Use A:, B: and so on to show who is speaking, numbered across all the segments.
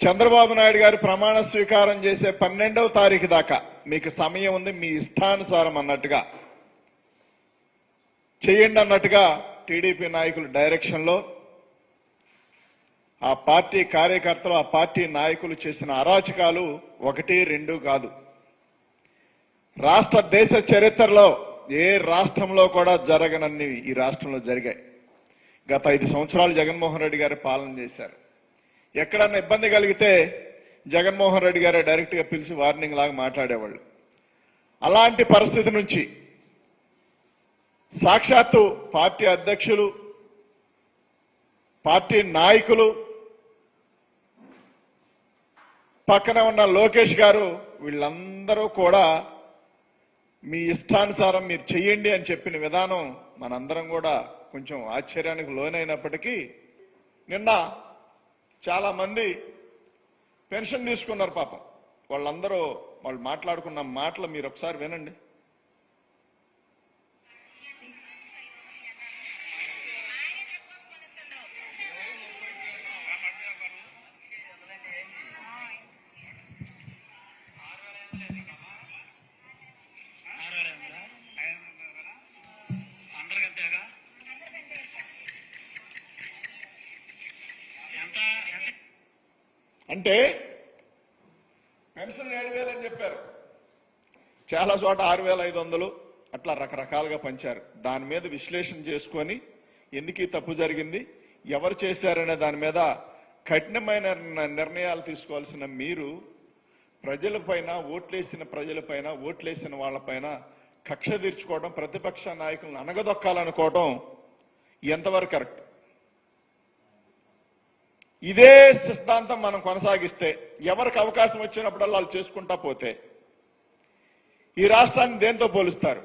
A: చంద్రబాబు నాయుడు గారు ప్రమాణ స్వీకారం చేసే పన్నెండవ తారీఖు దాకా మీకు సమయం ఉంది మీ ఇష్టానుసారం అన్నట్టుగా. చేయండి అన్నట్టుగా టీడీపీ నాయకుల డైరెక్షన్లో ఆ పార్టీ కార్యకర్తలు ఆ పార్టీ నాయకులు చేసిన అరాచకాలు ఒకటి రెండు కాదు. రాష్ట్ర దేశ చరిత్రలో ఏ రాష్ట్రంలో కూడా జరగనన్ని ఈ రాష్ట్రంలో జరిగాయి. గత ఐదు సంవత్సరాలు జగన్మోహన్ రెడ్డి గారు పాలన చేశారు. ఎక్కడన్నా ఇబ్బంది కలిగితే జగన్మోహన్ రెడ్డి గారే డైరెక్ట్గా పిలిచి వార్నింగ్ లాగా మాట్లాడేవాళ్ళు. అలాంటి పరిస్థితి నుంచి సాక్షాత్తు పార్టీ అధ్యక్షులు పార్టీ నాయకులు పక్కన ఉన్న లోకేష్ గారు వీళ్ళందరూ కూడా మీ ఇష్టానుసారం మీరు చెయ్యండి అని చెప్పిన విధానం మనందరం కూడా కొంచెం ఆశ్చర్యానికి లోనైనప్పటికీ నిన్న చాలా మంది పెన్షన్ తీసుకున్నారు పాపం. వాళ్ళందరూ వాళ్ళు మాట్లాడుకున్న మాటలు మీరు ఒకసారి వినండి. అంటే పెన్షన్ ఏడు వేలు అని చెప్పారు. చాలా చోట ఆరు వేల ఐదు వందలు అట్లా రకరకాలుగా పంచారు. దాని మీద విశ్లేషణ చేసుకొని ఎందుకు ఈ తప్పు జరిగింది ఎవరు చేశారనే దాని మీద కఠినమైన నిర్ణయాలు తీసుకోవాల్సిన మీరు ప్రజలపైన ఓట్లేసిన ప్రజలపైన ఓట్లేసిన వాళ్ళపైన కక్ష తీర్చుకోవడం ప్రతిపక్ష నాయకులను అనగదొక్కాలనుకోవడం ఎంతవరకు కరెక్ట్? ఇదే సిద్ధాంతం మనం కొనసాగిస్తే ఎవరికి అవకాశం వచ్చినప్పుడల్లా వాళ్ళు చేసుకుంటా పోతే ఈ రాష్ట్రాన్ని దేంతో పోలుస్తారు?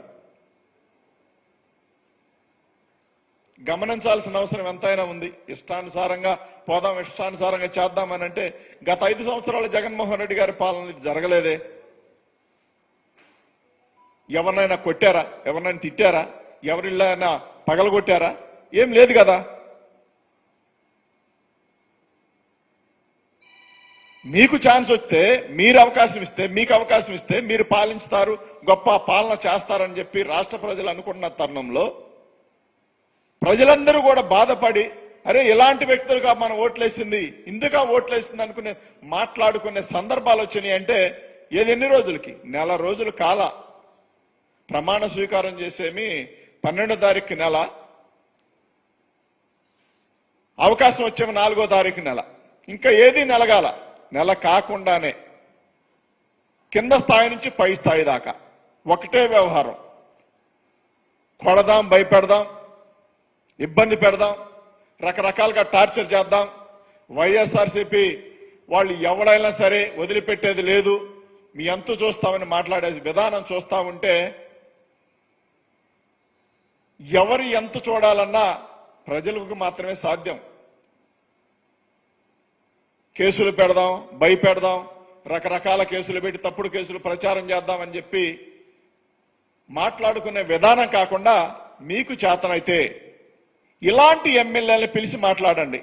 A: గమనించాల్సిన అవసరం ఎంతైనా ఉంది. ఇష్టానుసారంగా పోదాం ఇష్టానుసారంగా చేద్దామని అంటే గత ఐదు సంవత్సరాలు జగన్మోహన్ రెడ్డి గారి పాలన ఇది జరగలేదే. ఎవరినైనా కొట్టారా? ఎవరినైనా తిట్టారా? ఎవరిళ్ళైనా పగలగొట్టారా? ఏం లేదు కదా. మీకు ఛాన్స్ వస్తే మీరు అవకాశం ఇస్తే మీకు అవకాశం ఇస్తే మీరు పాలించుతారు గొప్ప పాలన చేస్తారని చెప్పి రాష్ట్ర ప్రజలు అనుకున్న తరుణంలో ప్రజలందరూ కూడా బాధపడి అరే ఇలాంటి వ్యక్తులుగా మనం ఓట్లేసింది ఇందుగా ఓట్లేసింది అనుకునే మాట్లాడుకునే సందర్భాలు వచ్చినాయి అంటే ఏది ఎన్ని రోజులకి? నెల రోజులు కాల. ప్రమాణ స్వీకారం చేసేమి పన్నెండో తారీఖు నెల. అవకాశం వచ్చేమి నాలుగో తారీఖు నెల. ఇంకా ఏది నెలగాల? నెల కాకుండానే కింద స్థాయి నుంచి పై స్థాయి దాకా. ఒకటే వ్యవహారం. కొడదాం భయపెడదాం ఇబ్బంది పెడదాం రకరకాలుగా టార్చర్ చేద్దాం. వైఎస్ఆర్సీపీ వాళ్ళు ఎవడైనా సరే వదిలిపెట్టేది లేదు. మీ అంతు చూస్తామని మాట్లాడే విధానం చూస్తా ఉంటే ఎవరు ఎంత చూడాలన్నా ప్రజలకు మాత్రమే సాధ్యం. కేసులు పెడదాం భయపెడదాం రకరకాల కేసులు పెట్టి తప్పుడు కేసులు ప్రచారం చేద్దామని చెప్పి మాట్లాడుకునే విధానం కాకుండా మీకు చేతనైతే ఇలాంటి ఎమ్మెల్యేలను పిలిచి మాట్లాడండి.